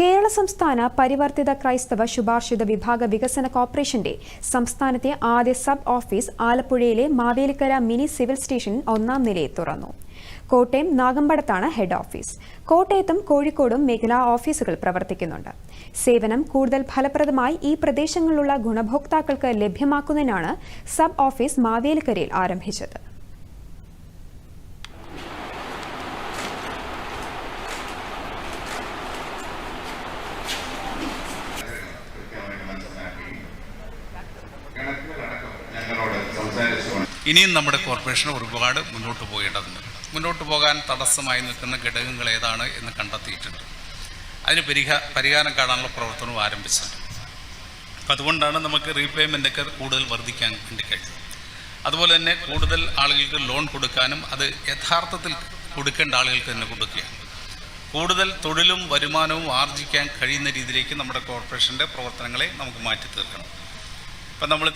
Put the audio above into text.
കേരള സംസ്ഥാന പരിവർത്തിത ക്രൈസ്തവ ശുപാർശിത വിഭാഗ വികസന കോർപ്പറേഷന്റെ സംസ്ഥാനത്തെ ആദ്യ സബ് ഓഫീസ് ആലപ്പുഴയിലെ മാവേലിക്കര മിനി സിവിൽ സ്റ്റേഷൻ ഒന്നാം നിലയിൽ തുറന്നു. കോട്ടയം നാഗമ്പടത്താണ് ഹെഡ് ഓഫീസ്. കോട്ടയത്തും കോഴിക്കോടും മേഖലാ ഓഫീസുകൾ പ്രവർത്തിക്കുന്നുണ്ട്. സേവനം കൂടുതൽ ഫലപ്രദമായി ഈ പ്രദേശങ്ങളിലുള്ള ഗുണഭോക്താക്കൾക്ക് ലഭ്യമാക്കുന്നതിനാണ് സബ് ഓഫീസ് മാവേലിക്കരയിൽ ആരംഭിച്ചത്. ഇനിയും നമ്മുടെ കോർപ്പറേഷൻ ഒരുപാട് മുന്നോട്ട് പോകേണ്ടതുണ്ട്. മുന്നോട്ട് പോകാൻ തടസ്സമായി നിൽക്കുന്ന ഘടകങ്ങൾ ഏതാണ് എന്ന് കണ്ടെത്തിയിട്ടുണ്ട്. അതിന് പരിഹാ പരിഹാരം കാണാനുള്ള പ്രവർത്തനവും ആരംഭിച്ചിട്ടുണ്ട്. അപ്പം അതുകൊണ്ടാണ് നമുക്ക് റീപേയ്മെന്റൊക്കെ കൂടുതൽ വർദ്ധിക്കാൻ വേണ്ടി കഴിഞ്ഞത് അതുപോലെ തന്നെ കൂടുതൽ ആളുകൾക്ക് ലോൺ കൊടുക്കാനും അത് യഥാർത്ഥത്തിൽ കൊടുക്കേണ്ട ആളുകൾക്ക് തന്നെ കൊടുക്കുക കൂടുതൽ തൊഴിലും വരുമാനവും ആർജിക്കാൻ കഴിയുന്ന രീതിയിലേക്ക് നമ്മുടെ കോർപ്പറേഷന്റെ പ്രവർത്തനങ്ങളെ നമുക്ക് മാറ്റി തീർക്കണം ഇപ്പം നമ്മൾ